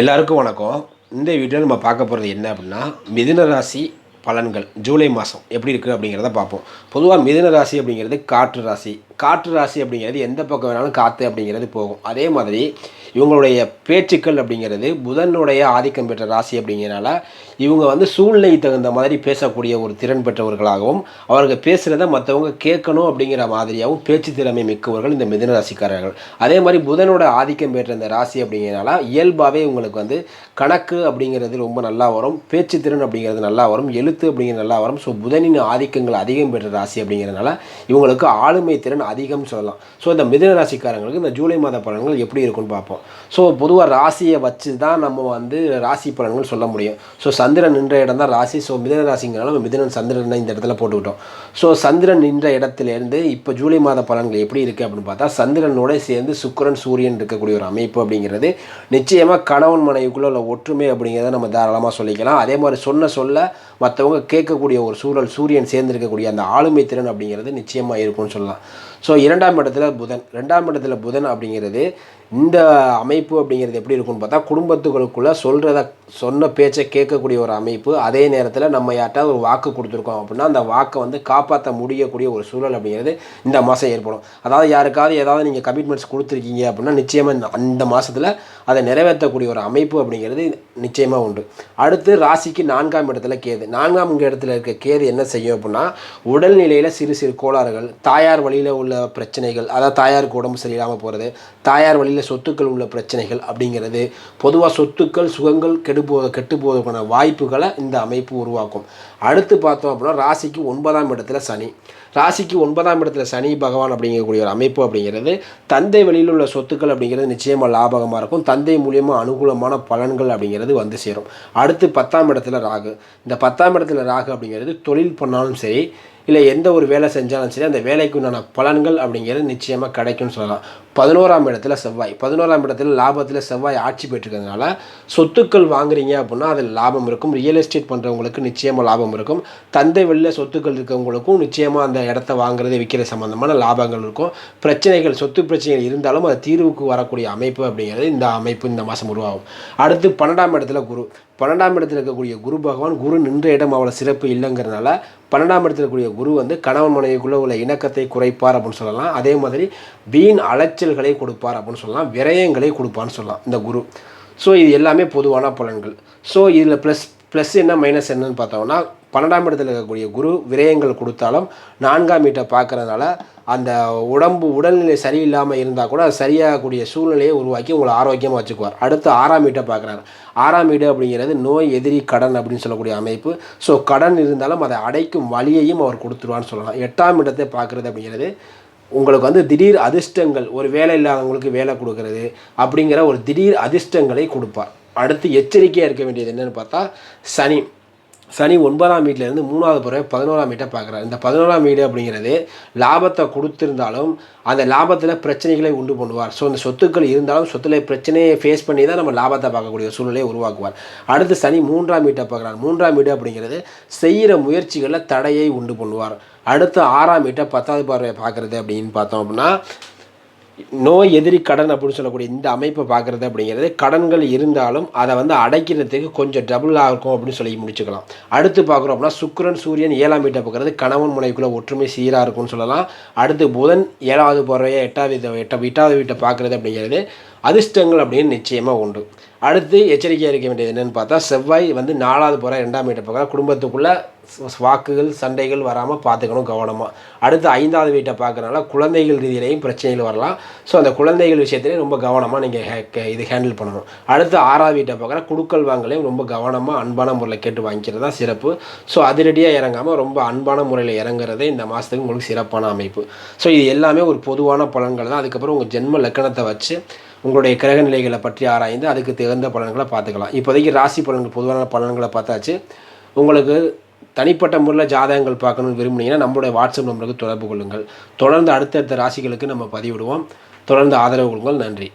எல்லாருக்கும் வணக்கம். இந்த வீடியோவில் நம்ம பார்க்க போகிறது என்ன அப்படின்னா மிதுன ராசி பலன்கள் ஜூலை மாதம் எப்படி இருக்குது அப்படிங்கிறத பார்ப்போம். பொதுவாக மிதுன ராசி அப்படிங்கிறது காற்று ராசி. காற்று ராசி அப்படிங்கிறது எந்த பக்கம் வேணாலும் காற்று அப்படிங்கிறது போகும். அதே மாதிரி இவங்களுடைய பேச்சுக்கள் அப்படிங்கிறது புதனுடைய ஆதிக்கம் பெற்ற ராசி அப்படிங்கிறனால இவங்க வந்து சூழ்நிலை தகுந்த மாதிரி பேசக்கூடிய ஒரு திறன் பெற்றவர்களாகவும் அவர்கள் பேசுகிறத மற்றவங்க கேட்கணும் அப்படிங்கிற மாதிரியாகவும் பேச்சு திறமை மிக்கவர்கள் இந்த மிதன ராசிக்காரர்கள். அதே மாதிரி புதனோட ஆதிக்கம் பெற்ற இந்த ராசி அப்படிங்கிறனால இயல்பாகவே உங்களுக்கு வந்து கணக்கு அப்படிங்கிறது ரொம்ப நல்லா வரும் பேச்சு திறன் அப்படிங்கிறது நல்லா வரும் எழுத்து அப்படிங்கிறது நல்லா வரும். ஸோ புதனின் ஆதிக்கங்கள் அதிகம் பெற்ற ராசி அப்படிங்கிறதுனால இவங்களுக்கு ஆளுமை திறன் அதிகம் சொல்லலாம். ஸோ இந்த மிதன ராசிக்காரங்களுக்கு இந்த ஜூலை மாத பலன்கள் எப்படி இருக்கும்னு பார்ப்போம். ஸோ பொதுவாக ராசியை வச்சு தான் நம்ம வந்து ராசி பலன்கள் சொல்ல முடியும். ஸோ சந்திரன் நின்ற இடம் தான் ராசி. ஸோ மிதன ராசிங்கிறனால நம்ம மிதுனன் சந்திரன் இந்த இடத்துல போட்டுக்கிட்டோம். ஸோ சந்திரன் நின்ற இடத்துலேருந்து இப்போ ஜூலை மாத பலன்கள் எப்படி இருக்குது அப்படின்னு பார்த்தா சந்திரனோட சேர்ந்து சுக்கிரன் சூரியன் இருக்கக்கூடிய ஒரு அமைப்பு அப்படிங்கிறது நிச்சயமாக கணவன் மனைவிக்குள்ள உள்ள ஒற்றுமை அப்படிங்கிறத நம்ம தாராளமாக சொல்லிக்கலாம். அதே மாதிரி சொன்ன சொல்ல மற்றவங்க கேட்கக்கூடிய ஒரு சூழல் சூரியன் சேர்ந்து இருக்கக்கூடிய அந்த ஆளுமை திறன் அப்படிங்கிறது நிச்சயமாக இருக்கும்னு சொல்லலாம். ஸோ இரண்டாம் இடத்துல புதன். ரெண்டாம் இடத்துல புதன் அப்படிங்கிறது இந்த அமைப்பு அப்படிங்கிறது எப்படி இருக்கும்னு பார்த்தா குடும்பத்துகளுக்குள்ளே சொல்கிறத சொன்ன பேச்சை கேட்கக்கூடிய ஒரு அமைப்பு அதே நேரத்தில் நம்ம யார்ட்டாவது ஒரு வாக்கு கொடுத்துருக்கோம் அப்படின்னா அந்த வாக்கை வந்து காப்பாற்ற முடியக்கூடிய ஒரு சூழல் அப்படிங்கிறது இந்த மாதம் ஏற்படும். அதாவது யாருக்காவது ஏதாவது நீங்கள் கமிட்மெண்ட்ஸ் கொடுத்துருக்கீங்க அப்படின்னா நிச்சயமாக இந்த அந்த மாதத்தில் அதை நிறைவேற்றக்கூடிய ஒரு அமைப்பு அப்படிங்கிறது நிச்சயமாக உண்டு. அடுத்து ராசிக்கு நான்காம் இடத்துல கேது. நான்காம் இடத்துல இருக்க கேது என்ன செய்யும் அப்படின்னா உடல்நிலையில் சிறு சிறு கோளாறுகள் தாயார் வழியில் உள்ள பிரச்சனைகள் அதாவது தாயாருக்கு உடம்பு சரியில்லாமல் போகிறது தாயார் வழியில் சொத்துக்கள் உள்ள பிரச்சனைகள் அப்படிங்கிறது பொதுவாக சொத்துக்கள் சுகங்கள் கெடு போ கெட்டு போவதற்கான வாய்ப்புகளை இந்த அமைப்பு உருவாக்கும். அடுத்து பார்த்தோம் அப்படின்னா ராசிக்கு ஒன்பதாம் இடத்துல சனி. ராசிக்கு ஒன்பதாம் இடத்துல சனி பகவான் அப்படிங்கக்கூடிய ஒரு அமைப்பு அப்படிங்கிறது தந்தை வழியில் உள்ள சொத்துக்கள் அப்படிங்கிறது நிச்சயமாக லாபகமாக இருக்கும். தந்தை மூலியமாக அனுகூலமான பலன்கள் அப்படிங்கிறது வந்து சேரும். அடுத்து பத்தாம் இடத்துல ராகு. இந்த பத்தாம் இடத்துல ராகு அப்படிங்கிறது தொழில் பண்ணாலும் சரி இல்லை எந்த ஒரு வேலை செஞ்சாலும் சரி அந்த வேலைக்கு உண்டான பலன்கள் அப்படிங்கிறது நிச்சயமாக கிடைக்கும்னு சொல்லலாம். பதினோராம் இடத்துல செவ்வாய். பதினோராம் இடத்துல லாபத்தில் செவ்வாய் ஆட்சி பெற்றிருக்கிறதுனால சொத்துக்கள் வாங்குறீங்க அப்படின்னா அதில் லாபம் இருக்கும். ரியல் எஸ்டேட் பண்ணுறவங்களுக்கு நிச்சயமாக லாபம் இருக்கும். தந்தை வெளியில் சொத்துக்கள் இருக்கிறவங்களுக்கும் நிச்சயமாக அந்த இடத்த வாங்குறது விற்கிற சம்மந்தமான லாபங்கள் இருக்கும். பிரச்சனைகள் சொத்து பிரச்சனைகள் இருந்தாலும் அது தீர்வுக்கு வரக்கூடிய அமைப்பு அப்படிங்கிறது இந்த அமைப்பு இந்த மாதம் உருவாகும். அடுத்து பன்னெண்டாம் இடத்துல குரு. பன்னெண்டாம் இடத்தில் இருக்கக்கூடிய குரு பகவான் குரு நின்ற இடம் அவ்வளோ சிறப்பு இல்லைங்கிறனால பன்னெண்டாம் இடத்துல இருக்கக்கூடிய குரு வந்து கணவன் மனைவிக்குள்ளே உள்ள இணக்கத்தை குறைப்பார் அப்படின்னு சொல்லலாம். அதே மாதிரி வீண் அலைச்சல்களை கொடுப்பார் அப்படின்னு சொல்லலாம். விரயங்களை கொடுப்பான்னு சொல்லலாம் இந்த குரு. ஸோ இது எல்லாமே பொதுவான பலன்கள். ஸோ இதில் ப்ளஸ் ப்ளஸ் என்ன மைனஸ் என்னன்னு பார்த்தோம்னா பன்னெண்டாம் இடத்துல இருக்கக்கூடிய குரு விரயங்கள் கொடுத்தாலும் நான்காம் வீட்டை பார்க்குறதுனால அந்த உடம்பு உடல்நிலை சரியில்லாமல் இருந்தால் கூட அது சரியாகக்கூடிய சூழ்நிலையை உருவாக்கி உங்களை ஆரோக்கியமாக வச்சுக்குவார். அடுத்து ஆறாம் வீட்டை பார்க்குறாரு. ஆறாம் வீடு அப்படிங்கிறது நோய் எதிரி கடன் அப்படின்னு சொல்லக்கூடிய அமைப்பு. ஸோ கடன் இருந்தாலும் அதை அடைக்கும் வழியையும் அவர் கொடுத்துருவான்னு சொல்லலாம். எட்டாம் இடத்தை பார்க்குறது அப்படிங்கிறது உங்களுக்கு வந்து திடீர் அதிர்ஷ்டங்கள் ஒரு வேலை இல்லாதவங்களுக்கு வேலை கொடுக்கறது அப்படிங்கிற ஒரு திடீர் அதிர்ஷ்டங்களை கொடுப்பார். அடுத்து எச்சரிக்கையாக இருக்க வேண்டியது என்னென்னு பார்த்தா சனி. சனி ஒன்பதாம் வீட்டிலேருந்து மூணாவது பிறகு பதினோராம் வீட்டை பார்க்குறாரு. இந்த பதினோராம் வீடு அப்படிங்கிறது லாபத்தை கொடுத்துருந்தாலும் அந்த லாபத்தில் பிரச்சனைகளை உண்டு பண்ணுவார். ஸோ இந்த சொத்துக்கள் இருந்தாலும் சொத்துல பிரச்சனையை ஃபேஸ் பண்ணி தான் நம்ம லாபத்தை பார்க்கக்கூடிய சூழ்நிலையை உருவாக்குவார். அடுத்து சனி மூன்றாம் வீட்டை பார்க்குறார். மூன்றாம் வீடு அப்படிங்கிறது செய்கிற முயற்சிகளில் தடையை உண்டு பண்ணுவார். அடுத்து ஆறாம் வீட்டை பத்தாவது பார்வையை பார்க்குறது அப்படின்னு பார்த்தோம் அப்படின்னா நோய் எதிரி கடன் அப்படின்னு சொல்லக்கூடிய இந்த அமைப்பை பார்க்குறது அப்படிங்கிறது கடன்கள் இருந்தாலும் அதை வந்து அடைக்கிறதுக்கு கொஞ்சம் டபுளாக இருக்கும் அப்படின்னு சொல்லி முடிச்சுக்கலாம். அடுத்து பார்க்குறோம் அப்படின்னா சுக்கரன் சூரியன் ஏழாம் வீட்டை பார்க்குறது கணவன் முனைக்குள்ளே ஒற்றுமை சீராக இருக்கும்னு சொல்லலாம். அடுத்து புதன் ஏழாவது போகிறவைய எட்டாவது எட்ட எட்டாவது வீட்டை பார்க்குறது அப்படிங்கிறது அதிர்ஷ்டங்கள் அப்படின்னு நிச்சயமாக உண்டு. அடுத்து எச்சரிக்கையாக இருக்க வேண்டியது என்னென்னு பார்த்தா செவ்வாய் வந்து நாலாவது போகிற ரெண்டாம் வீட்டை பார்க்குற குடும்பத்துக்குள்ளே வாக்குகள் சண்டைகள் வராமல் பார்த்துக்கணும் கவனமாக அடுத்து ஐந்தாவது வீட்டை பார்க்கறனால குழந்தைகள் ரீதியிலையும் பிரச்சனைகள் வரலாம். ஸோ அந்த குழந்தைகள் விஷயத்துலையும் ரொம்ப கவனமாக நீங்கள் இது ஹேண்டில் பண்ணணும். அடுத்து ஆறாவது வீட்டை பார்க்குற குடுக்கல் வாங்கலையும் ரொம்ப கவனமாக அன்பான முறையில் கேட்டு வாங்கிக்கிறது தான் சிறப்பு. ஸோ அதிரடியாக இறங்காமல் ரொம்ப அன்பான முறையில் இறங்குறதே இந்த மாதத்துக்கு உங்களுக்கு சிறப்பான அமைப்பு. ஸோ இது எல்லாமே ஒரு பொதுவான பலன்கள் தான். அதுக்கப்புறம் உங்கள் ஜென்ம லக்கணத்தை வச்சு உங்களுடைய கிரக நிலைகளை பற்றி ஆராய்ந்து அதுக்கு தகுந்த பலன்களை பார்த்துக்கலாம். இப்போதைக்கு ராசி பலன்கள் பொதுவான பலன்களை பார்த்தாச்சு. உங்களுக்கு தனிப்பட்ட முறையில் ஜாதகங்கள் பார்க்கணும்னு விரும்புனீங்கன்னா நம்மளுடைய வாட்ஸ்அப் நம்பருக்கு தொடர்பு கொள்ளுங்கள். தொடர்ந்து அடுத்தடுத்த ராசிகளுக்கு நம்ம பதிவிடுவோம். தொடர்ந்து ஆதரவு கொடுங்கள். நன்றி.